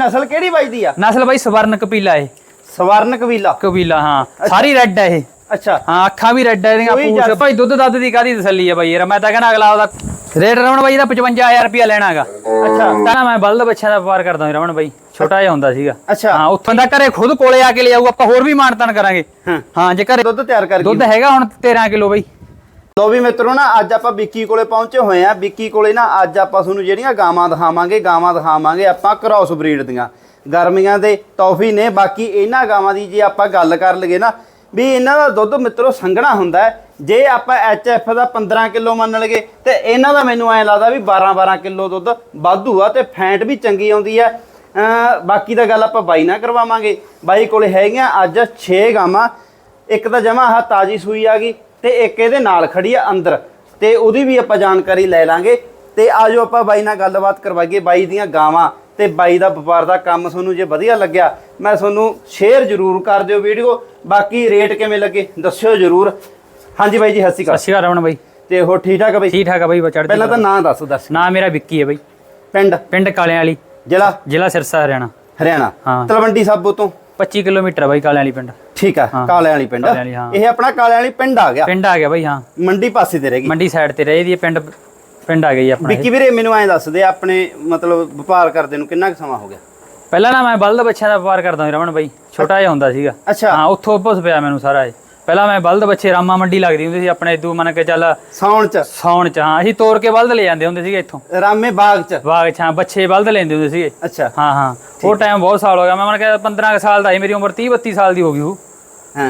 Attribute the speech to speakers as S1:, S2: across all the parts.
S1: ਨਸਲ ਕਿਹੜੀ ਬਾਈ ਦੀ ਆ?
S2: ਨਸਲ ਬਾਈ ਸਵਰਨ ਕਪੀਲਾ ਇਹ।
S1: ਸਵਰਨ ਕਬੀਲਾ
S2: ਕਬੀਲਾ ਹਾਂ। ਸਾਰੀ ਰੈੱਡ ਹੈ ਇਹ।
S1: ਅੱਛਾ।
S2: ਹਾਂ ਅੱਖਾਂ ਵੀ ਰੈੱਡ ਹੈ ਇਹਦੀਆਂ
S1: ਕੋਈ
S2: ਪੂਛ। ਭਾਈ ਦੁੱਧ ਦੱਧ ਦੀ ਕਾਦੀ ਤਸੱਲੀ ਹੈ ਬਾਈ ਯਾਰ? ਮੈਂ ਤਾਂ ਕਹਿੰਦਾ ਅਗਲਾ ਉਹਦਾ ਰੇਟ ਰਮਣ ਬਾਈ ਦਾ 55000 ਰੁਪਿਆ ਲੈਣਾਗਾ।
S1: ਅੱਛਾ।
S2: ਤਾਂ ਮੈਂ ਬਲਦ ਬੱਚਿਆਂ ਦਾ ਵਪਾਰ ਕਰਦਾ ਹਾਂ ਰਮਣ ਬਾਈ। ਛੋਟਾ ਜਿਹਾ ਹੁੰਦਾ ਸੀਗਾ।
S1: ਅੱਛਾ।
S2: ਹਾਂ ਉੱਥੋਂ ਦਾ ਘਰੇ ਖੁਦ ਕੋਲੇ ਆ ਕੇ ਲੈ ਆਊ ਆਪਾਂ ਹੋਰ ਵੀ ਮਾਨਤਾਨ ਕਰਾਂਗੇ।
S1: ਹਾਂ।
S2: ਜੇ ਘਰੇ
S1: ਦੁੱਧ ਤਿਆਰ ਕਰ
S2: ਦੁੱਧ ਹੈਗਾ ਹੁਣ 13 ਕਿਲੋ ਬਾਈ।
S1: ਲੋ ਵੀ ਮਿੱਤਰੋ ਨਾ, ਅੱਜ ਆਪਾਂ ਵਿੱਕੀ ਕੋਲੇ ਪਹੁੰਚੇ ਹੋਏ ਆ ਵਿੱਕੀ ਕੋਲੇ ਨਾ, ਅੱਜ ਆਪਾਂ ਤੁਹਾਨੂੰ ਜਿਹੜੀਆਂ ਗਾਵਾਂ ਦਿਖਾਵਾਂਗੇ ਗਾਵਾਂ ਦਿਖਾਵਾਂਗੇ ਆਪਾਂ ਕ੍ਰਾਸ ਬਰੀਡ ਦੀਆਂ। ਗਰਮੀਆਂ ਦੇ ਤੋਹਫ਼ੀ ਨੇ, ਬਾਕੀ ਇਹਨਾਂ ਗਾਵਾਂ ਦੀ ਜੇ ਆਪਾਂ ਗੱਲ ਕਰ ਲਈਏ ਨਾ, ਵੀ ਇਹਨਾਂ ਦਾ ਦੁੱਧ ਮਿੱਤਰੋ ਸੰਘਣਾ ਹੁੰਦਾ ਹੈ। ਜੇ ਆਪਾਂ ਐਫ ਦਾ 15 ਕਿਲੋ ਮੰਨ ਲਗੇ ਤੇ ਇਹਨਾਂ ਦਾ ਮੈਨੂੰ ਐਂ ਲੱਗਦਾ ਵੀ 12 12 ਕਿਲੋ ਦੁੱਧ ਵਾਧੂ ਆ ਤੇ ਫੈਂਟ ਵੀ ਚੰਗੀ ਆਉਂਦੀ ਹੈ। ਬਾਕੀ ਦਾ ਗੱਲ ਆਪਾਂ ਬਾਈ ਨਾਲ ਕਰਵਾਵਾਂਗੇ। ਬਾਈ ਕੋਲੇ ਹੈਗੀਆਂ ਅੱਜ 6 ਗਾਵਾਂ। ਇੱਕ ਤਾਂ ਜਮਾ ਆਹ ਤਾਜੀ ਸੂਈ ਆ ਗਈ ਤੇ ਇੱਕ ਇਹਦੇ ਨਾਲ ਖੜੀ ਆ ਅੰਦਰ। ਤੇ ਉਹਦੀ ਵੀ ਆਪਾਂ ਜਾਣਕਾਰੀ ਲੈ ਲਾਂਗੇ। ਤੇ ਆਜੋ ਆਪਾਂ ਬਾਈ ਨਾਲ ਗੱਲਬਾਤ ਕਰਵਾਈਏ ਬਾਈ ਦੀਆਂ ਗਾਵਾਂ। ਤੇ ਬਾਈ ਦਾ ਵਪਾਰ ਦਾ ਕੰਮ ਤੁਹਾਨੂੰ ਜੇ ਵਧੀਆ ਲੱਗਿਆ ਮੈਂ ਤੁਹਾਨੂੰ ਸ਼ੇਅਰ ਜ਼ਰੂਰ ਕਰ ਦਿਓ ਵੀਡੀਓ। ਬਾਕੀ ਰੇਟ ਕਿਵੇਂ ਲੱਗੇ ਦੱਸਿਓ ਜ਼ਰੂਰ। ਹਾਂਜੀ ਬਾਈ ਜੀ ਸਤਿ ਸ਼੍ਰੀ
S2: ਸਤਿ
S1: ਅਕਾਲ
S2: ਸ਼੍ਰੀ ਅਕਾਲ ਰਮਣ ਬਾਈ।
S1: ਤੇ ਹੋਰ ਠੀਕ ਠਾਕ ਆ ਬਾਈ?
S2: ਠੀਕ ਠਾਕ ਆ ਬਾਈ ਚੜ੍ਹਦੀ
S1: ਪਹਿਲਾਂ ਤਾਂ। ਨਾਂ ਦੱਸ ਦੱਸ।
S2: ਨਾਂ ਮੇਰਾ ਵਿੱਕੀ ਹੈ ਬਾਈ।
S1: ਪਿੰਡ?
S2: ਪਿੰਡ ਕਾਲਿਆਂ ਵਾਲੀ
S1: ਜ਼ਿਲ੍ਹਾ?
S2: ਜ਼ਿਲ੍ਹਾ ਸਿਰਸਾ ਹਰਿਆਣਾ।
S1: ਹਰਿਆਣਾ।
S2: ਹਾਂ।
S1: ਤਲਵੰਡੀ ਸਾਬੋ ਤੋਂ?
S2: 25 ਕਿਲੋਮੀਟਰ ਬਾਈ ਕਾਲਿਆਂ ਵਾਲੀ ਪਿੰਡ।
S1: ਠੀਕ ਆ
S2: ਹਾਂ।
S1: ਕਾਲਿਆਂ ਵਾਲੀ ਪਿੰਡ
S2: ਕਾਲਿਆਂ ਵਾਲੀ, ਹਾਂ।
S1: ਇਹ ਆਪਣਾ ਕਾਲਿਆਂ ਵਾਲੀ ਪਿੰਡ ਆ ਗਿਆ।
S2: ਪਿੰਡ ਆ ਗਿਆ ਬਾਈ ਹਾਂ।
S1: ਮੰਡੀ ਪਾਸੇ ਤੇ ਰਹਿ ਗਈ।
S2: ਮੰਡੀ ਸਾਈਡ ਤੇ ਰਹੇ ਦੀ ਪਿੰਡ ਪਿੰਡ ਆ ਗਈ ਆਪਣਾ ਇਹ।
S1: ਵਿੱਕੀ ਵੀਰੇ ਮੈਨੂੰ ਐਂ ਦੱਸ ਦੇ ਆਪਣੇ ਮਤਲਬ ਵਪਾਰ ਕਰਦੇ ਨੂੰ ਕਿੰਨਾ ਕੁ ਸਮਾਂ ਹੋ ਗਿਆ?
S2: ਪਹਿਲਾਂ ਨਾ ਮੈਂ ਬਲਦ ਬੱਚਿਆਂ ਦਾ ਵਪਾਰ ਕਰਦਾ ਹਾਂ ਰਮਣ ਬਾਈ। ਛੋਟਾ ਜਿਹਾ ਹੁੰਦਾ ਸੀਗਾ।
S1: ਅੱਛਾ।
S2: ਹਾਂ ਉੱਥੋਂ ਪੁੱਛ ਪਿਆ ਮੈਨੂੰ ਸਾਰਾ ਇਹ। ਪਹਿਲਾਂ ਮੈਂ ਬਲਦ ਬੱਚੇ ਰਾਮਾ ਮੰਡੀ ਲੱਗਦੀ ਹੁੰਦੀ ਸੀ ਆਪਣੇ ਇਦੂ ਮੰਨ ਕੇ ਚੱਲ
S1: ਸਾਉਣ ਚ।
S2: ਸੌਣ ਚ ਹਾਂ ਅਸੀਂ ਤੋੜ ਕੇ ਬਲਦ ਲੈ ਜਾਂਦੇ ਹੁੰਦੇ ਸੀਗੇ ਇੱਥੋਂ।
S1: ਰਾਮੇ ਬਾਗ ਚ।
S2: ਬਾਗ ਛਾਂ ਬੱਚੇ ਬਲਦ ਲੈਂਦੇ ਹੁੰਦੇ ਸੀਗੇ।
S1: ਅੱਛਾ।
S2: ਹਾਂ ਹਾਂ। ਉਹ ਟਾਈਮ ਬਹੁਤ ਸਾਲ ਹੋ ਗਿਆ। ਮੈਂ ਮੰਨ ਕੇ 15 ਕੁ ਸਾਲ ਦਾ ਸੀ ਮੇਰੀ ਉਮਰ 30 32 ਸਾਲ ਦੀ ਹੋ ਗਈ ਉਹ
S1: ਹਾਂ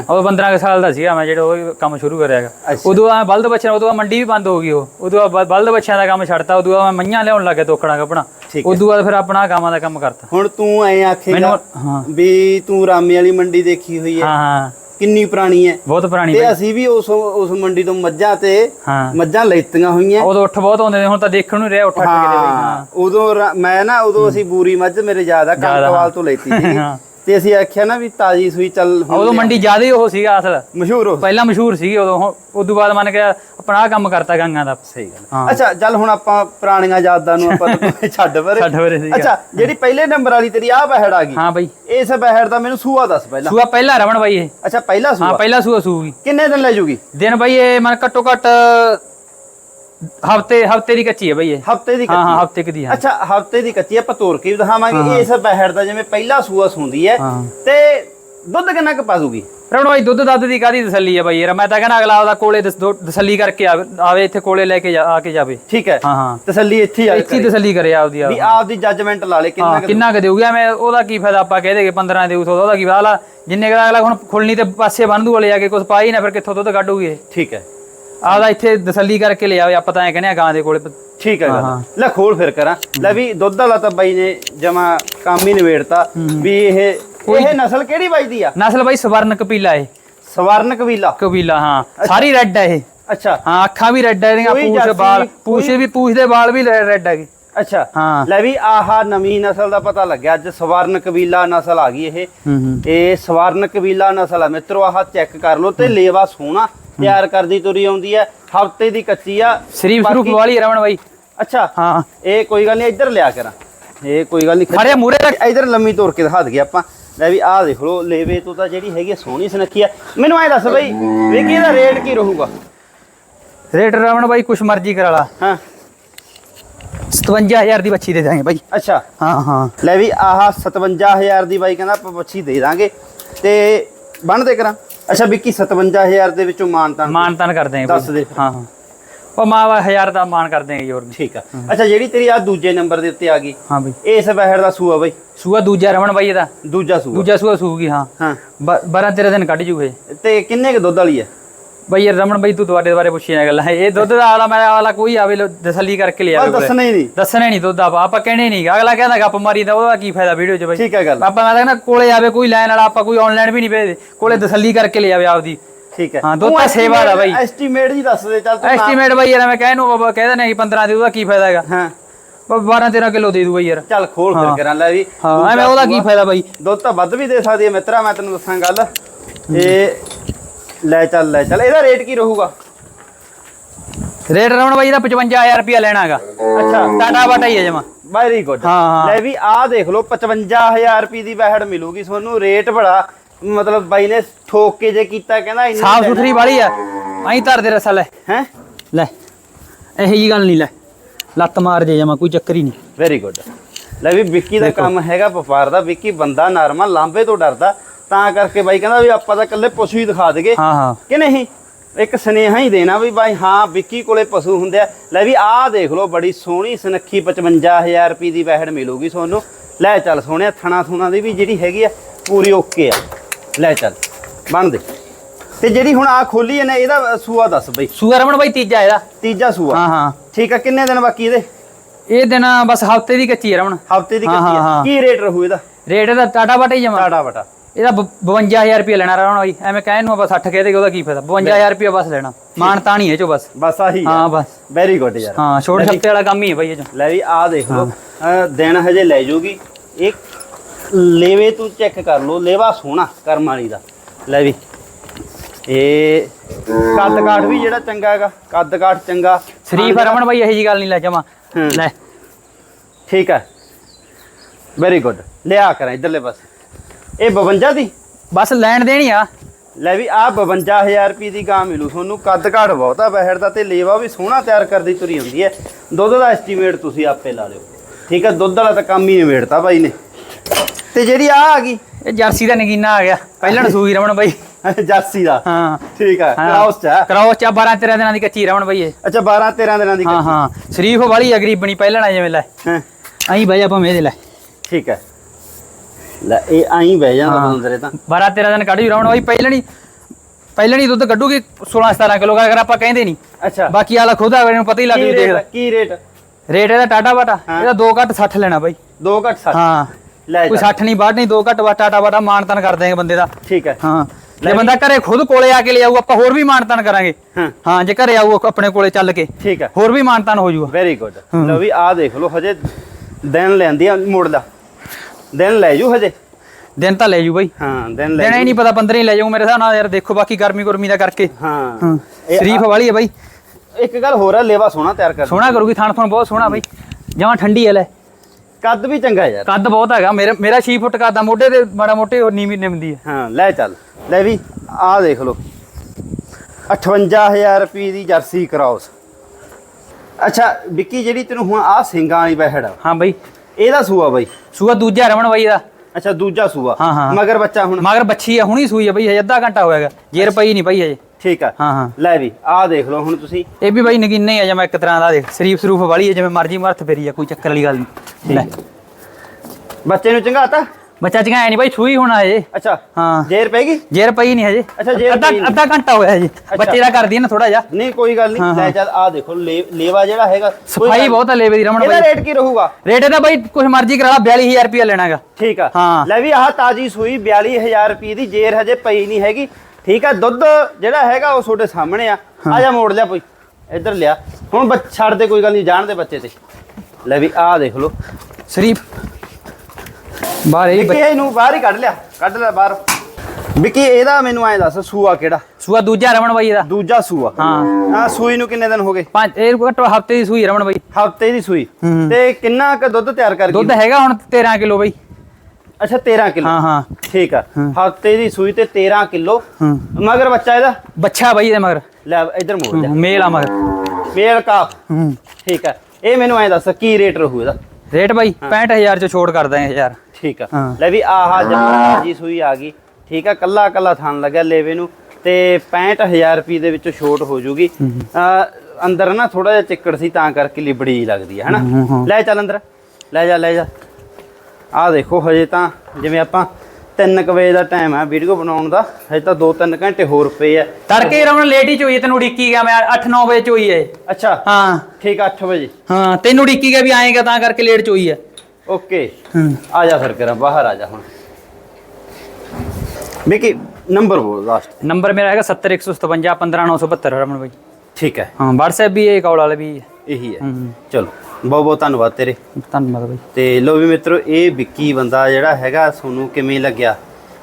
S2: ਉਹ 15 ਕੁ ਸਾਲ ਦਾ ਸੀਗਾ ਮੈਂ ਜਿਹੜਾ ਉਹ ਕੰਮ ਸ਼ੁਰੂ ਕਰਿਆਗਾ
S1: ਅੱਛਾ।
S2: ਉਦੋਂ ਆ ਬਲਦ ਬੱਚਿਆਂ ਉਦੋਂ ਬਾਅਦ ਮੰਡੀ ਵੀ ਬੰਦ ਹੋ ਗਈ ਉਹ। ਉਦੋਂ ਬ- ਬਲਦ ਬੱਚਿਆਂ ਦਾ ਕੰਮ ਛੱਡਤਾ ਉਦੋਂ ਬਾਅਦ ਮੈਂ ਮਈਆਂ ਲਿਆਉਣ ਲੱਗੇ ਤੋਕੜਾ ਕੱਪਣਾ। ਉਦੋਂ ਬਾਅਦ ਫਿਰ ਆਪਣਾ ਗਾਵਾਂ ਦਾ ਕੰਮ ਕਰਤਾ।
S1: ਹੁਣ ਤੂੰ ਐਂ ਆਖੇਗਾ ਵੀ ਤੂੰ ਰਾਮੇ ਵਾਲੀ ਮੰਡੀ ਦੇਖੀ ਹੋਈ ਹੈ।
S2: ਹਾਂ ਹਾਂ।
S1: ਕਿੰਨੀ ਪੁਰਾਣੀ ਹੈ।
S2: ਬਹੁਤ ਪੁਰਾਣੀ
S1: ਤੇ। ਅਸੀਂ ਵੀ ਉਸ ਉਸ ਮੰਡੀ ਤੋਂ ਮੱਝਾਂ ਤੇ ਮੱਝਾਂ ਲੈਤੀਆਂ ਹੋਈਆਂ।
S2: ਉਦੋਂ ਉੱਠ ਬਹੁਤ ਹੁੰਦੇ ਨੇ ਹੁਣ ਤਾਂ ਦੇਖਣ ਨੂੰ ਰਿਹਾ ਉੱਠ ਬਈ
S1: ਹਾਂ।
S2: ਹਾਂ।
S1: ਉਦੋਂ ਮੈਂ ਨਾ ਉਦੋਂ ਅਸੀਂ ਬੂਰੀ ਮੱਝ ਮੇਰੇ ਯਾਦ ਆ
S2: ਆ,
S1: ਕੰਕਵਾਲ ਤੋਂ ਲੈਤੀ ਸੀ
S2: ਹਾਂ।
S1: ਤੇ ਅਸੀਂ ਆਖਿਆ ਨਾ ਵੀ ਤਾਜੀ ਸੂਈ ਚੱਲ ਹੁਣ
S2: ਉਦੋਂ ਮੰਡੀ ਜ਼ਿਆਦਾ ਹੀ ਉਹ ਸੀਗਾ ਅਸਲ।
S1: ਮਸ਼ਹੂਰ ਹੋ
S2: ਪਹਿਲਾਂ ਮਸ਼ਹੂਰ ਸੀਗੀ ਉਦੋਂ ਹੁਣ ਉਦੋਂ ਬਾਅਦ ਮੰਨ ਕੇ ਆਪਣਾ ਕੰਮ ਕਰਤਾ ਗੰਗਾ ਦਾ।
S1: ਸਹੀ ਗੱਲ।
S2: ਹਾਂ।
S1: ਅੱਛਾ ਚੱਲ ਹੁਣ ਆਪਾਂ ਪੁਰਾਣੀਆਂ ਯਾਦਾਂ ਨੂੰ ਆਪਾਂ ਛੱਡ ਪਰੇ।
S2: ਛੱਡ ਪਰੇ ਸੀਗਾ।
S1: ਅੱਛਾ ਜਿਹੜੀ ਪਹਿਲੇ ਨੰਬਰ ਵਾਲੀ ਤੇਰੀ ਆ ਬਹਿੜ ਆ ਗਈ।
S2: ਹਾਂ ਬਾਈ।
S1: ਇਸ ਬਹਿੜ ਦਾ ਮੈਨੂੰ ਸੂਆ ਦੱਸ ਪਹਿਲਾਂ।
S2: ਸੂਆ ਪਹਿਲਾ ਰਵਣ ਬਾਈ ਇਹ।
S1: ਅੱਛਾ ਪਹਿਲਾ
S2: ਹਾਂ
S1: ਸੂਆ?
S2: ਪਹਿਲਾ ਸੂਆ ਸੂਗੀ
S1: ਕਿੰਨੇ ਦਿਨ ਲੈ ਜੂਗੀ?
S2: ਦਿਨ ਬਾਈ ਇਹ ਮਨ ਘੱਟੋ ਘੱਟ ਹਫ਼ਤੇ ਹਫ਼ਤੇ ਦੀ ਕੱਚੀ ਹੈ ਬਾਈ ਇਹ।
S1: ਹਫ਼ਤੇ ਦੀ ਕੱਚੀ
S2: ਹਾਂ ਹਫ਼ਤੇ ਦੀ ਹਾਂ।
S1: ਅੱਛਾ ਹਫ਼ਤੇ ਦੀ ਕੱਚੀ ਆਪਾਂ ਤੋੜ ਕੇ ਦਿਖਾਵਾਂਗੇ। ਇਸ ਬਹਿੜ ਦਾ ਜਿਵੇਂ ਪਹਿਲਾ ਸੂਆ ਸੁੰਦੀ ਹੈ। ਤੇ ਦੁੱਧ ਕਿੰਨਾ ਕੁ ਪਾਜੂਗੀ
S2: ਰਵਣ ਬਾਈ ਦੁੱਧ ਦੱਧ ਦੀ ਕਾਦੀ ਤਸੱਲੀ ਹੈ ਬਾਈ ਯਾਰ? ਮੈਂ ਤਾਂ ਕਹਿੰਦਾ ਅਗਲਾ ਉਹਦਾ ਕੋਲੇ ਤਸੱਲੀ ਕਰਕੇ ਆਵੇ ਇੱਥੇ ਕੋਲੇ ਲੈ ਕੇ ਆ ਕੇ ਜਾਵੇ।
S1: ਠੀਕ ਹੈ।
S2: ਹਾਂ ਹਾਂ।
S1: ਤਸੱਲੀ ਇੱਥੇ ਆ
S2: ਇੱਥੇ ਤਸੱਲੀ ਕਰੇ ਆਪਦੀ
S1: ਵੀ
S2: ਆਪ
S1: ਆਪ ਦੀ ਜੱਜਮੈਂਟ ਲਾ ਲੇ ਕਿੰਨਾ
S2: ਕਿੰਨਾ ਕੁ ਦੇਊਗਾ? ਮੈਂ ਉਹਦਾ ਕੀ ਫਾਇਦਾ? ਆਪਾਂ ਕਹਿ ਦੇਗੇ 15 ਦੇਊ ਸੋ ਉਹਦਾ ਕੀ ਫਾਇਦਾ? ਜਿੰਨੇ ਅਗਲਾ ਹੁਣ ਖੁੱਲਣੀ ਤੇ ਪਾਸੇ ਬੰਨ ਦੂ ਲੈ ਜਾ ਕੇ ਕੁਝ ਪਾਈ ਨਾ ਫਿਰ ਕਿੱਥੋਂ ਦੁੱਧ ਕੱਢੂਗੀ
S1: ਠੀਕ ਹੈ।
S2: ਆਪਦਾ ਇੱਥੇ ਤਸੱਲੀ ਕਰਕੇ ਲੈ ਆਵੇ ਆਪਾਂ ਤਾਂ ਐ ਕਹਿੰਦੇ ਆ ਗਾਂ ਦੇ ਕੋਲੇ
S1: ਠੀਕ ਹੈ ਗੱਲ। ਲੈ ਖੋਲ ਫਿਰ ਕਰਾਂ। ਲੈ ਵੀ ਦੁੱਧ ਵਾਲਾ ਤਾਂ ਬਾਈ ਨੇ ਜਮਾ ਕੰਮ ਹੀ ਨਿਬੇੜਤਾ। ਵੀ ਇਹ ਇਹ ਨਸਲ ਕਿਹੜੀ ਬਾਈ ਦੀ ਆ?
S2: ਨਸਲ ਬਾਈ ਸਵਰਨ ਕਪੀਲਾ ਇਹ।
S1: ਸਵਰਨ ਕਬੀਲਾ
S2: ਕਬੀਲਾ ਹਾਂ। ਸਾਰੀ ਰੈੱਡ ਹੈ ਇਹ।
S1: ਅੱਛਾ।
S2: ਹਾਂ ਅੱਖਾਂ ਵੀ ਰੈੱਡ ਹੈ ਇਹਦੀਆਂ ਪੂਛ
S1: ਕੋਈ-
S2: ਪੂਛ ਵੀ ਪੂਛ ਦੇ ਵਾਲ ਵੀ ਰੈੱਡ ਹੈਗੇ।
S1: ਅੱਛਾ।
S2: ਹਾਂ।
S1: ਲੈ ਵੀ ਆਹਾ ਨਵੀਂ ਨਸਲ ਦਾ ਪਤਾ ਲੱਗਿਆ। ਅੱਜ ਸਵਰਨ ਕਬੀਲਾ ਨਸਲ ਆ ਗਈ ਇਹ। ਇਹ ਸਵਰਨ ਕਬੀਲਾ ਨਸਲ ਆ। ਮਿੱਤਰੋ ਆਹ ਚੈੱਕ ਕਰ ਲਓ ਤੇ ਲੇਵਾ ਸੋਹਣਾ। ਤਿਆਰ ਕਰਦੀ ਤੁਰੀ ਆਉਂਦੀ ਹੈ ਹਫ਼ਤੇ ਦੀ ਕੱਚੀ ਆ।
S2: ਸ਼ਰੀਫ ਸ਼ਰੂਫ ਵਾਲੀ ਰਵਣ ਬਾਈ।
S1: ਅੱਛਾ
S2: ਹਾਂ।
S1: ਇਹ ਕੋਈ ਗੱਲ ਨਹੀਂ ਇੱਧਰ ਲਿਆ ਕਰਾਂ। ਇਹ ਕੋਈ ਗੱਲ ਨਹੀਂ
S2: ਖੜੇ ਮੂਰੇ
S1: ਇਧਰ ਲੰਮੀ ਤੋਰ ਕੇ ਦਿਖਾ ਦਈਏ ਆਪਾਂ। ਲੈ ਵੀ ਆਹ ਦੇਖ ਲਓ ਲੇਵੇ ਤੋਂ ਤਾਂ ਜਿਹੜੀ ਹੈਗੀ ਸੋਹਣੀ ਸੁਨੱਖੀ ਆ। ਮੈਨੂੰ ਐ ਦੱਸ ਬਈ ਵੀ ਕੀ ਇਹਦਾ ਰੇਟ ਕੀ ਰਹੂਗਾ?
S2: ਰੇਟ ਰਵਣ ਬਾਈ ਕੁਛ ਮਰਜ਼ੀ ਕਰਾ ਲਾ।
S1: ਹਾਂ।
S2: 57000 ਦੀ ਬੱਚੀ ਦੇ ਦਾਂਗੇ ਬਾਈ।
S1: ਅੱਛਾ।
S2: ਹਾਂ ਹਾਂ।
S1: ਲੈ ਵੀ ਆਹ 57000 ਦੀ ਬਾਈ ਕਹਿੰਦਾ ਆਪਾਂ ਬੱਚੀ ਦੇ ਦਾਂਗੇ। ਤੇ ਬਣ ਦੇ ਕਰਾਂ। ਅੱਛਾ ਵਿੱਕੀ 57000 ਦੇ ਵਿੱਚੋਂ ਮਾਨਤਾ
S2: ਮਾਨ ਤਾਨ ਕਰ ਦੇਂਗੇ
S1: ਦੱਸ ਦੇ।
S2: ਹਾਂ ਹਾਂ। ਉਹ ਮਾਵਾ ਹਜ਼ਾਰ ਦਾ ਮਾਨ ਕਰ ਦੇਂਗੇ ਜੀ ਹੋਰ ਵੀ।
S1: ਠੀਕ ਆ। ਅੱਛਾ ਜਿਹੜੀ ਤੇਰੀ ਆ ਦੂਜੇ ਨੰਬਰ ਦੇ ਉੱਤੇ ਆ ਗਈ
S2: ਹਾਂ ਬਾਈ।
S1: ਇਸ ਬਹਿਰ ਦਾ ਸੂਆ ਬਈ।
S2: ਸੂਆ ਦੂਜਾ ਰਵਣ ਬਾਈ ਇਹਦਾ
S1: ਦੂਜਾ ਸੂਆ।
S2: ਦੂਜਾ ਸੂਆ ਸੂਗੀ ਹਾਂ।
S1: ਹਾਂ।
S2: 12 13 ਦਿਨ ਕੱਢ ਜੂਗੇ।
S1: ਤੇ ਕਿੰਨੇ ਕ ਦੁੱਧ ਵਾਲੀ ਹੈ
S2: ਬਾਈ ਇਹ ਰਮਣ ਬਾਈ ਤੂੰ ਤੁਹਾਡੇ ਬਾਰੇ ਪੁੱਛੀਆਂ ਗੱਲਾਂ। ਇਹ ਦੁੱਧ ਦਾ ਆਲਾ ਮੈਂ ਆਲਾ ਕੋਈ ਆਵੇ ਲੋ ਤਸੱਲੀ ਕਰਕੇ ਲਿਆ
S1: ਬਸ ਦੱਸਣਾ ਹੀ ਨਹੀਂ।
S2: ਦੱਸਣੇ ਨਹੀਂ ਦੁੱਧ ਆਪਾਂ ਆਪਾਂ ਕਹਿਣੇ ਨਹੀਂ। ਅਗਲਾ ਕਹਿੰਦਾ ਗੱਪ ਮਾਰੀ ਦਾ ਉਹਦਾ ਕੀ ਫਾਇਦਾ ਵੀਡੀਓ 'ਚ ਬਾਈ?
S1: ਠੀਕ ਹੈ ਗੱਲ।
S2: ਆਪਾਂ ਮੈਂ ਕਹਿੰਦਾ ਕੋਲੇ ਆਵੇ ਕੋਈ ਲੈਣ ਵਾਲਾ ਆਪਾਂ ਕੋਈ ਆਨਲਾਈਨ ਵੀ ਨਹੀਂ ਭੇਜਦੇ। ਕੋਲੇ ਤਸੱਲੀ ਕਰਕੇ ਲੈ ਆਵੇ ਆਪਦੀ।
S1: ਠੀਕ ਹੈ।
S2: ਹਾਂ, ਦੁੱਧ ਤਾਂ ਸੇਵਾ ਦਾ ਬਾਈ।
S1: ਐਸਟੀਮੇਟ ਜੀ ਦੱਸ ਦੇ ਚੱਲ ਤੂੰ
S2: ਐਸਟੀਮੇਟ ਬਾਈ ਯਾਰ ਮੈਂ ਕਹਿ ਨੂੰ ਬਾਬਾ ਕਹਿ ਦਿੰਦੇ ਕਿ 15 ਦੇ ਉਹਦਾ ਕੀ ਫਾਇਦਾ ਹੈਗਾ?
S1: ਹਾਂ।
S2: 12 13 ਕਿਲੋ ਦੇ ਦੂ ਬਾਈ ਯਾਰ।
S1: ਚੱਲ ਖੋਲ ਫਿਰ
S2: ਹਾਂ।
S1: ਕਰਾਂ ਲੈ ਵੀ।
S2: ਹਾਂ ਐਵੇਂ ਉਹਦਾ ਕੀ। ਫਾਇਦਾ ਬਾਈ?
S1: ਦੁੱਧ ਤਾਂ ਵੱਧ ਵੀ ਦੇ ਸਕਦੀ ਹੈ ਮਿੱਤਰਾ ਮੈਂ ਤੈਨੂੰ ਦੱਸਾਂ ਗੱਲ। ਲੈ ਚੱਲ ਲੈ ਚੱਲ। ਇਹਦਾ ਰੇਟ ਕੀ ਰਹੂਗਾ?
S2: ਰੇਟ ਰਾਉਣ ਬਾਈ ਦਾ 55000 ਰੁਪਿਆ ਲੈਣਾ ਹੈਗਾ।
S1: ਅੱਛਾ।
S2: ਟਾਟਾ ਬਾਟਾ ਹੀ ਹੈ ਜਮਾ।
S1: ਵੈਰੀ ਗੁੱਡ
S2: ਹਾਂ, ਹਾਂ।
S1: ਲੈ ਵੀ ਆਹ ਦੇਖ ਲਓ 55000 ਰੁਪਏ ਦੀ ਵਹਿੜ ਮਿਲੂਗੀ। ਤੁਹਾਨੂੰ ਰੇਟ ਬੜਾ ਮਤਲਬ ਬਾਈ ਨੇ ਠੋਕ ਕੇ ਜੇ ਕੀਤਾ ਕਹਿੰਦਾ ਇੰਨੀ
S2: ਸਾਫ਼ ਸੁਥਰੀ ਵਾਲੀ ਆ। ਐਂ ਧਰ ਦੇ ਰਸਾ ਲੈ।
S1: ਹੈ?
S2: ਲੈ। ਇਹੋ ਜੀ ਗੱਲ ਨਹੀਂ ਲੈ। ਲੱਤ ਮਾਰ ਜੇ ਜਮਾ ਕੋਈ ਚੱਕਰ ਹੀ ਨਹੀਂ।
S1: ਵੈਰੀ ਗੁੱਡ ਲੈ ਵੀ ਵਿੱਕੀ ਦਾ ਕੰਮ ਹੈਗਾ ਵਪਾਰ ਦਾ। ਵਿੱਕੀ ਬੰਦਾ ਨਰਮਾ ਲਾਂਬੇ ਤੋਂ ਡਰਦਾ। ਤਾਂ ਕਰਕੇ ਬਾਈ ਕਹਿੰਦਾ ਵੀ ਆਪਾਂ ਤਾਂ ਇਕੱਲੇ ਪਸ਼ੂ ਹੀ ਦਿਖਾ ਦੇਗੇ।
S2: ਹਾਂ ਹਾਂ।
S1: ਕਿ ਨਹੀਂ? ਇੱਕ ਸੁਨੇਹਾ ਹੀ ਦੇਣਾ ਵੀ ਬਾਈ ਹਾਂ ਵਿੱਕੀ ਕੋਲੇ ਪਸ਼ੂ ਹੁੰਦੇ ਆ। ਲੈ ਵੀ ਆਹ ਦੇਖ ਲਓ ਬੜੀ ਸੋਹਣੀ ਸੁਨੱਖੀ 55000 ਰੁਪਏ ਦੀ ਵਹਿੜ ਮਿਲੂਗੀ ਤੁਹਾਨੂੰ। ਲੈ ਚੱਲ ਸੋਹਣਿਆ ਥਣਾ ਥੁਣਾ ਦੀ ਵੀ ਜਿਹੜੀ ਹੈਗੀ ਆ ਪੂਰੀ ਓਕੇ ਆ। ਲੈ ਚੱਲ ਬਣ ਦੇ। ਤੇ ਜਿਹੜੀ ਹੁਣ ਆ ਖੋਲੀ ਇਹਨੇ ਇਹਦਾ ਸੂਆ ਦੱਸ ਬਈ।
S2: ਸੂਆ ਰਮਣ ਬਾਈ ਤੀਜਾ ਇਹਦਾ।
S1: ਤੀਜਾ ਸੂਆ।
S2: ਹਾਂ ਹਾਂ।
S1: ਠੀਕ ਆ ਕਿੰਨੇ ਦਿਨ ਬਾਕੀ ਇਹਦੇ?
S2: ਇਹ ਦਿਨ ਬਸ ਹਫ਼ਤੇ ਦੀ ਕੱਚੀ ਹੈ ਰਮਣ
S1: ਹਫ਼ਤੇ ਦੀ
S2: ਹਾਂ,
S1: ਕੱਚੀ
S2: ਹਾਂ, ਹਾਂ।
S1: ਕੀ ਰੇਟ ਰਹੂ ਇਹਦਾ?
S2: ਰੇਟ ਇਹਦਾ ਟਾਟਾ ਬਾਟਾ ਹੀ ਜਮਾ।
S1: ਟਾਟਾ ਬਟਾ।
S2: ਇਹਦਾ ਬ- 52000 ਰੁਪਏ ਲੈਣਾ ਰਮਣ ਬਾਈ। ਐਵੇਂ ਕਹਿਣ ਨੂੰ ਆਪਾਂ 60 ਕਹਿ ਦੇ ਉਹਦਾ ਕੀ ਫਾਇਦਾ? 52000 ਰੁਪਏ ਬਸ ਲੈਣਾ। ਮਾਨ ਤਾਣੀ ਹੈ ਚੋ ਬਸ।
S1: ਬਸ ਆਹੀ
S2: ਹਾਂ ਬਸ।
S1: ਵੈਰੀ ਗੁੱਡ ਯਾਰ।
S2: ਹਾਂ ਛੋਟੇ ਛੱਤੇ ਵਾਲਾ ਕੰਮ ਹੀ ਹੈ ਬਾਈ ਇਹ ਚੋਂ।
S1: ਲੈ ਵੀ ਆ ਦੇਖ ਲਓ। ਦਿਨ ਹਜੇ ਲੈ ਜੂਗੀ। ਇਹ ਲੇਵੇ ਤੂੰ ਚੈੱਕ ਕਰ ਲਓ। ਲੇਵਾ ਸੋਹਣਾ ਕਰਮ ਵਾਲੀ ਦਾ। ਲੈ ਵੀ। ਇਹ ਕੱਦ ਕਾਠ ਵੀ ਜਿਹੜਾ ਚੰਗਾ ਹੈਗਾ। ਕੱਦ ਕਾਠ ਚੰਗਾ।
S2: ਸ਼ਰੀਫ ਰਮਣ ਬਾਈ ਇਹੋ ਜੀ ਗੱਲ ਨਹੀਂ ਲੈ
S1: ਹੂੰ।
S2: ਲੈ।
S1: ਠੀਕ ਹੈ। ਵੈਰੀ ਗੁੱਡ ਲਿਆ ਕਰਾਂ ਇਧਰਲੇ ਪਾਸੇ। ਇਹ 52 ਦੀ?
S2: ਬਸ ਲੈਣ ਦੇਣੀ ਆ।
S1: ਲੈ ਵੀ ਆ 52000 ਰੁਪਏ ਦੀ ਗਾਂ ਮਿਲੂ। ਤੁਹਾਨੂੰ ਕੱਦ ਕਾਠ ਬਹੁਤਾ ਬਹਿੜ ਦਾ ਤੇ ਲੇਵਾ ਵੀ ਸੋਹਣਾ ਤਿਆਰ ਕਰਦੀ ਤੁਰੀ ਹੁੰਦੀ ਹੈ ਦੁੱਧ ਦਾ ਐਸਟੀਮੇਟ ਤੁਸੀਂ ਆਪੇ ਲਾ ਲਿਓ। ਠੀਕ ਹੈ ਦੁੱਧ ਵਾਲਾ ਤਾਂ ਕੰਮ ਹੀ ਨਿਬੇੜਤਾ ਬਾਈ ਨੇ। ਤੇ ਜਿਹੜੀ ਆ ਆ ਗਈ?
S2: ਇਹ ਜਰਸੀ ਦਾ ਨਗੀਨਾ ਆ ਗਿਆ। ਪਹਿਲਾਂ ਸੂਈ ਰਮਣ ਬਾਈ।
S1: ਜਾਸੀ ਦਾ?
S2: ਹਾਂ।
S1: ਠੀਕ ਹਾਂ। ਕਰਾਉਸ ਚ।
S2: ਕਰਾਉਸ ਚ 12 13 ਦਿਨਾਂ ਦੀ ਕੱਚੀ ਰਮਣ ਬਾਈ ਇਹ।
S1: ਅੱਛਾ 12 13 ਦਿਨਾਂ ਦੀ
S2: ਹਾਂ ਹਾਂ। ਸ਼ਰੀਫ ਵਾਲੀ ਆ ਗਰੀਬਣੀ। ਪਹਿਲਾਂ ਜਿਵੇਂ ਲੈ।
S1: ਹਾਂ।
S2: ਅਹੀਂ ਬਈ ਆਪਾਂ ਇਹਦੇ ਲੈ।
S1: ਠੀਕ ਹੈ ਲੈ ਇਹ ਆਈ ਬਹਿ ਜਾਂਦਾ
S2: ਹਾਂ।
S1: ਅੰਦਰੇ ਤਾਂ।
S2: 12 13 ਦਿਨ ਕੱਢ ਵੀ ਰਮਣ ਬਾਈ ਪਹਿਲਾਂ ਨਹੀਂ ਪਹਿਲਾਂ ਨਹੀਂ ਦੁੱਧ ਕੱਢੂਗੀ 16 17 ਕਿਲੋ ਅਗਰ ਆਪਾਂ ਕਹਿੰਦੇ ਨਹੀਂ।
S1: ਅੱਛਾ।
S2: ਬਾਕੀ ਵਾਲਾ ਖੁਦ ਆ ਨੂੰ ਪਤਾ ਹੀ ਲੱਗ ਜੂ
S1: ਰੇਟ
S2: ਦੇਖਦਾ
S1: ਕੀ ਰੇਟ
S2: ਰੇਟ ਇਹਦਾ ਟਾਟਾ ਬਾਟਾ
S1: ਹਾਂ।
S2: ਇਹਦਾ 2 ਘੱਟ 60 ਲੈਣਾ ਬਾਈ।
S1: 2 ਘੱਟ 60
S2: ਹਾਂ।
S1: ਲੈ
S2: ਕੋਈ
S1: ਜਾ।
S2: 60 ਨਹੀਂ ਬਾਟ ਨਹੀਂ 2 ਘੱਟ ਵਾ ਟਾਟਾ ਬਾਟਾ ਮਾਨਤਨ ਕਰ ਦੇਂਗੇ ਬੰਦੇ ਦਾ।
S1: ਠੀਕ ਹੈ।
S2: ਹਾਂ।
S1: ਲੈ
S2: ਜੇ ਬੰਦਾ ਘਰੇ ਖੁਦ ਕੋਲੇ ਆ ਕੇ ਲੈ ਆਊ ਆਪਾਂ ਹੋਰ ਵੀ ਮਾਨਤਨ ਕਰਾਂਗੇ।
S1: ਹਾਂ।
S2: ਹਾਂ ਜੇ ਘਰੇ ਆਊ ਆਪਣੇ ਕੋਲੇ ਚੱਲ ਕੇ।
S1: ਠੀਕ ਹੈ।
S2: ਹੋਰ ਵੀ ਮਾਨਤਨ ਹੋ ਜੂਗਾ।
S1: ਵੈਰੀ ਗੁੱਡ
S2: ਹਾਂ।
S1: ਲਓ ਵੀ ਆਹ ਦੇਖ ਲਓ ਹਜੇ ਦਿਨ ਲੈਂਦੀ ਆ ਮੁੜਦਾ ਦਿਨ ਲੈ ਜੂ ਹਜੇ?
S2: ਦਿਨ ਤਾਂ ਲੈ ਜੂ ਬਾਈ।
S1: ਹਾਂ ਦਿਨ ਲੈ
S2: ਦੇਣਾ ਹੀ ਨਹੀਂ ਪਤਾ 15 ਹੀ ਲੈ ਜਾਊ ਮੇਰੇ ਹਿਸਾਬ ਨਾਲ। ਯਾਰ ਦੇਖੋ ਬਾਕੀ ਗਰਮੀ ਗੁਰਮੀ ਦਾ ਕਰਕੇ।
S1: ਹਾਂ।
S2: ਹਾਂ ਸ਼ਰੀਫ ਵਾਲੀ ਹੈ ਬਾਈ।
S1: ਇੱਕ ਗੱਲ ਹੋਰ ਆ ਲੇਵਾ ਸੋਹਣਾ ਤਿਆਰ ਕਰ।
S2: ਸੋਹਣਾ ਕਰੂਗੀ ਥਣ ਥਣ ਬਹੁਤ ਸੋਹਣਾ ਬਾਈ। ਜਮਾਂ ਠੰਡੀ ਹੈ ਲੈ।
S1: ਕੱਦ ਵੀ ਚੰਗਾ ਯਾਰ।
S2: ਕੱਦ ਬਹੁਤ ਹੈਗਾ। ਮੇਰੇ ਮੇਰਾ 6 ਫੁੱਟ ਕੱਦ ਆ ਮੋਢੇ ਤੇ ਮਾੜਾ ਮੋਟੇ ਉਹ ਨੀਵੀਂ ਨਿਮਦੀ ਹੈ
S1: ਹਾਂ ਲੈ ਚੱਲ। ਲੈ ਵੀ ਆਹ ਦੇਖ ਲਓ। 58000 ਰੁਪਏ ਦੀ ਜਰਸੀ ਕਰਾਉਸ। ਅੱਛਾ ਵਿੱਕੀ ਜਿਹੜੀ ਤੈਨੂੰ ਹੁਣ ਆਹ ਸਿੰਘਾਂ ਵਾਲੀ ਬਹਿੜ
S2: ਹਾਂ ਬਾਈ।
S1: ਇਹਦਾ ਸੂਆ ਬਾਈ।
S2: ਸੂਆ ਦੂਜਾ ਰਮਣ ਬਾਈ ਦਾ
S1: ਅੱਛਾ ਦੂਜਾ ਸੂਆ।
S2: ਹਾਂ, ਹਾਂ।
S1: ਮਗਰ ਬੱਚਾ ਹੁਣ।
S2: ਮਗਰ ਬੱਚੀ ਆ ਹੁਣੀ ਸੂਈ ਆ ਬਾਈ ਹਜੇ ਅੱਧਾ ਘੰਟਾ ਹੋਇਆਗਾ ਜੇਰ ਪਈ ਨਹੀਂ ਪਈ ਹਜੇ।
S1: ਠੀਕ ਆ।
S2: ਹਾਂ ਹਾਂ।
S1: ਲੈ ਵੀ ਆਹ ਦੇਖ ਲਓ ਹੁਣ ਤੁਸੀਂ।
S2: ਇਹ ਵੀ ਬਾਈ ਨਗੀਨਾ ਆ ਜਮਾ ਇੱਕ ਤਰ੍ਹਾਂ ਦਾ ਦੇਖ ਸ਼ਰੀਫ ਸਰੂਫ ਵਾਲੀ ਹੈ ਜਿਵੇਂ ਮਰਜ਼ੀ ਮਰਥ ਫੇਰੀ ਆ ਕੋਈ ਚੱਕਰ ਵਾਲੀ ਗੱਲ ਨਹੀਂ। ਲੈ
S1: ਬੱਚੇ ਨੂੰ ਚੰਗਾਤਾ
S2: ਬੱਚਾ ਚੰਗਾ ਨਹੀਂ ਬਾਈ ਸੂਈ ਹੋਣਾ ਹਜੇ।
S1: ਅੱਛਾ
S2: ਹਾਂ।
S1: ਜੇਰ ਪੈਗੀ
S2: ਜੇਰ ਪਈ ਨਹੀਂ ਹਜੇ।
S1: ਅੱਛਾ, ਜੇਰ
S2: ਅੱਧਾ। ਅੱਧਾ ਘੰਟਾ ਹੋਇਆ ਹਜੇ। ਬੱਚੇ ਦਾ ਕਰਦੀ ਨਾ ਥੋੜਾ ਜਿਹਾ।
S1: ਨਹੀਂ ਕੋਈ ਗੱਲ ਨਹੀਂ ਲੈ। ਚੱਲ ਆਹ ਦੇਖੋ ਲੇਵਾ ਜਿਹੜਾ ਹੈਗਾ
S2: ਸਫ਼ਾਈ ਬਹੁਤ ਆ ਲੇਵੇ ਦੀ ਰਮਣ
S1: ਇਹਦਾ
S2: ਬਾਈ।
S1: ਰੇਟ ਕੀ ਰਹੂਗਾ?
S2: ਰੇਟ ਇਹਦਾ ਬਾਈ ਕੁਝ ਮਰਜ਼ੀ ਕਰਾ ਲਾ 42000 ਰੁਪਏ ਲੈਣਾਗਾ
S1: ਠੀਕ ਆ।
S2: ਹਾਂ।
S1: ਲੈ ਵੀ ਆਹ ਤਾਜੀ ਸੂਈ 42000 ਰੁਪਏ ਦੀ ਜੇਰ ਹਜੇ ਪਈ ਨਹੀਂ ਹੈਗੀ। ਠੀਕ ਆ ਦੁੱਧ ਜਿਹੜਾ ਹੈਗਾ ਉਹ ਤੁਹਾਡੇ ਸਾਹਮਣੇ ਆ। ਆ ਜਾ ਮੋੜ ਲਿਆ ਕੋਈ। ਇੱਧਰ ਲਿਆ। ਹੁਣ ਬੱਚ- ਛੱਡ ਦੇ ਕੋਈ ਗੱਲ ਨਹੀਂ ਜਾਣ ਦੇ ਬੱਚੇ ਤੇ। ਲੈ ਵੀ ਆਹ ਦੇਖ ਲਓ।
S2: ਸ਼ਰੀਫ। ਬਾਹਰ ਇਹ
S1: ਵਿੱਕੀ ਇਹਨੂੰ ਬਾਹਰ ਹੀ ਕੱਢ ਲਿਆ ਕੱਢ ਲੈ ਬਾਹਰ। ਵਿੱਕੀ ਇਹਦਾ ਮੈਨੂੰ ਐਂ ਦੱਸ ਸੂਆ ਕਿਹੜਾ?
S2: ਸੂਆ ਦੂਜਾ ਰਮਣ ਬਾਈ ਦਾ।
S1: ਦੂਜਾ ਸੂਆ।
S2: ਹਾਂ।
S1: ਆ ਸੂਈ ਨੂੰ ਕਿੰਨੇ ਦਿਨ ਹੋ ਗਏ?
S2: ਪੰਜ ਇਹ ਘੱਟੋ ਹਫ਼ਤੇ ਦੀ ਸੂਈ ਰਮਣ ਬਾਈ।
S1: ਹਫ਼ਤੇ ਦੀ ਸੂਈ।
S2: ਹੂੰ।
S1: ਤੇ ਕਿੰਨਾ ਕ ਦੁੱਧ ਤਿਆਰ ਕਰ
S2: ਦੁੱਧ
S1: ਗਈ
S2: ਹੈਗਾ ਹੁਣ 13 ਕਿਲੋ ਬਾਈ।
S1: ਅੱਛਾ 13 ਕਿਲੋ।
S2: ਹਾਂ ਹਾਂ।
S1: ਠੀਕ ਆ।
S2: ਹਾਂ।
S1: ਹਫ਼ਤੇ ਦੀ ਸੂਈ ਤੇ 13 ਕਿਲੋ।
S2: ਹਾਂ।
S1: ਮਗਰ ਬੱਚਾ ਇਹਦਾ?
S2: ਬੱਚਾ ਬਾਈ ਦੇ ਮਗਰ।
S1: ਲੈ ਇੱਧਰ ਮੋੜ ਲਿਆ
S2: ਮੇਲ ਆ ਮਗਰ।
S1: ਮੇਲ ਕਾਫ।
S2: ਹੂੰ।
S1: ਠੀਕ ਆ। ਇਹ ਮੈਨੂੰ ਐਂ ਦੱਸ ਕੀ ਰੇਟ ਰਹੂ ਇਹਦਾ?
S2: ਰੇਟ ਬਾਈ 65000 ਚ ਛੋੜ ਕਰ ਦਾਂਗੇ ਯਾਰ।
S1: ਠੀਕ ਆ। ਲੈ ਵੀ ਆਹ ਜਮਾ ਜੀ ਸੂਈ ਆ ਗਈ। ਠੀਕ ਆ ਕੱਲਾ ਕੱਲਾ ਥਣ ਲੱਗਿਆ ਲੇਵੇ ਨੂੰ। ਤੇ 65000 ਰੁਪਏ ਦੇ ਵਿੱਚੋਂ ਛੋਟ ਹੋ ਜੂਗੀ। ਅੰਦਰ ਨਾ ਥੋੜਾ ਜਿਹਾ ਚਿੱਕੜ ਸੀ ਤਾਂ ਕਰਕੇ ਲਿਬੜੀ ਲੱਗਦੀ ਹੈ ਹਨਾ। ਲੈ ਚੱਲ ਅੰਦਰ। ਲੈ ਜਾ ਲੈ ਜਾ। ਆਹ ਦੇਖੋ ਹਜੇ ਤਾਂ ਜਿਵੇਂ ਆਪਾਂ 3 ਵਜੇ ਦਾ ਟਾਈਮ ਆ ਵੀਡੀਓ ਬਣਾਉਣ ਦਾ। ਹਜੇ ਤਾਂ 2-3 ਘੰਟੇ ਹੋਰ ਪਏ ਆ।
S2: ਤੜਕੇ ਰਮਣ ਲੇਟ ਹੀ ਚੋਈ ਤੈਨੂੰ ਉਡੀਕੀ ਗਿਆ ਮੈਂ 8-9 ਵਜੇ ਚੋਈ ਐ
S1: ਅੱਛਾ।
S2: ਹਾਂ।
S1: ਠੀਕ ਆ 8 ਵਜੇ।
S2: ਹਾਂ ਤੈਨੂੰ ਉਡੀਕੀ ਗਿਆ ਵੀ ਆਏਗਾ ਤਾਂ ਕਰਕੇ ਲੇਟ ਚੋਈ ਐ
S1: ਓਕੇ ਆ ਜਾ ਫਿਰ ਕਰਾਂ ਬਾਹਰ ਆ ਜਾ ਹੁਣ। ਮਿਕੀ ਨੰਬਰ ਬੋਲ ਲਾਸਟ
S2: ਨੰਬਰ ਮੇਰਾ ਹੈਗਾ 70157 15972 ਰਮਣ ਬਾਈ
S1: ਠੀਕ ਹੈ।
S2: ਹਾਂ WhatsApp ਵੀ ਹੈ ਕਾਲ ਵਾਲਾ ਵੀ
S1: ਇਹੀ ਹੂੰ। ਚਲੋ। ਬਹੁਤ ਬਹੁਤ ਧੰਨਵਾਦ ਤੇਰੇ।
S2: ਧੰਨਵਾਦ ਬਾਈ।
S1: ਤੇ ਲੋ ਵੀ ਮਿੱਤਰੋ ਇਹ ਵਿੱਕੀ ਬੰਦਾ ਜਿਹੜਾ ਹੈਗਾ ਤੁਹਾਨੂੰ ਕਿਵੇਂ ਲੱਗਿਆ?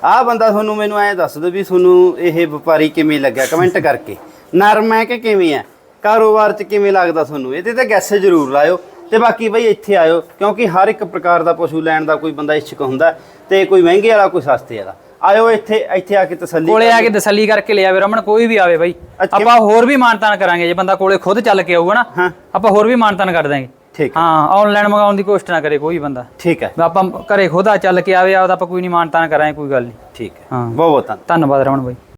S1: ਆਹ ਬੰਦਾ ਤੁਹਾਨੂੰ ਮੈਨੂੰ ਐਂ ਦੱਸ ਦਿਓ ਵੀ ਤੁਹਾਨੂੰ ਇਹ ਵਪਾਰੀ ਕਿਵੇਂ ਲੱਗਿਆ? ਕਮੈਂਟ ਕਰਕੇ। ਨਰਮ ਹੈ ਕਿ ਕਿਵੇਂ ਹੈ? ਕਾਰੋਬਾਰ 'ਚ ਕਿਵੇਂ ਲੱਗਦਾ ਤੁਹਾਨੂੰ? ਇਹਦੇ ਤੇ ਗੈਸ ਜ਼ਰੂਰ ਲਾਇਓ। ਤੇ ਬਾਕੀ ਬਈ ਇੱਥੇ ਆਇਓ ਕਿਉਂਕਿ ਹਰ ਇੱਕ ਪ੍ਰਕਾਰ ਦਾ ਪਸ਼ੂ ਲੈਣ ਦਾ ਕੋਈ ਬੰਦਾ ਇੱਛੁਕ ਹੁੰਦਾ ਤੇ ਕੋਈ ਮਹਿੰਗੇ ਵਾਲਾ ਕੋਈ ਸਸਤੇ ਵਾਲਾ। ਆਇਓ ਇੱਥੇ ਇੱਥੇ ਆ ਕੇ ਤਸੱਲੀ
S2: ਕੋਲੇ ਆ ਕੇ ਤਸੱਲੀ ਕਰਕੇ ਲੈ ਆਵੇ ਰਮਨ ਕੋਈ ਵੀ ਆਵੇ ਬਾਈ। ਆਪਾਂ ਹੋਰ ਵੀ ਮਾਨਤਾਨ ਕਰਾਂਗੇ ਜੇ ਬੰਦਾ ਕੋਲੇ ਖੁਦ ਚੱਲ ਕੇ ਆਊਗਾ ਨਾ। ਆਪਾਂ ਹੋਰ ਵੀ ਮਾਨਤਾਨ ਕਰ ਦਾਂਗੇ
S1: ਠੀਕ ਹੈ।
S2: ਹਾਂ ਆਨਲਾਈਨ ਮੰਗਾਉਣ ਦੀ ਕੋਸ਼ਿਸ਼ ਨਾ ਕਰੇ ਕੋਈ ਬੰਦਾ।
S1: ਠੀਕ ਹੈ।
S2: ਆਪਾਂ ਘਰੇ ਖੁਦ ਚੱਲ ਕੇ ਆਵੇ ਆਪਦਾ ਆਪਾਂ ਕੋਈ ਨਹੀਂ ਮਾਨਤਾਨ ਕਰਾਂਗੇ ਕੋਈ ਗੱਲ ਨਹੀਂ।
S1: ਠੀਕ ਹੈ।
S2: ਹਾਂ।
S1: ਬਹੁਤ ਬਹੁਤ ਧੰਨਵਾਦ।
S2: ਧੰਨਵਾਦ ਰਮਨ ਬਾਈ।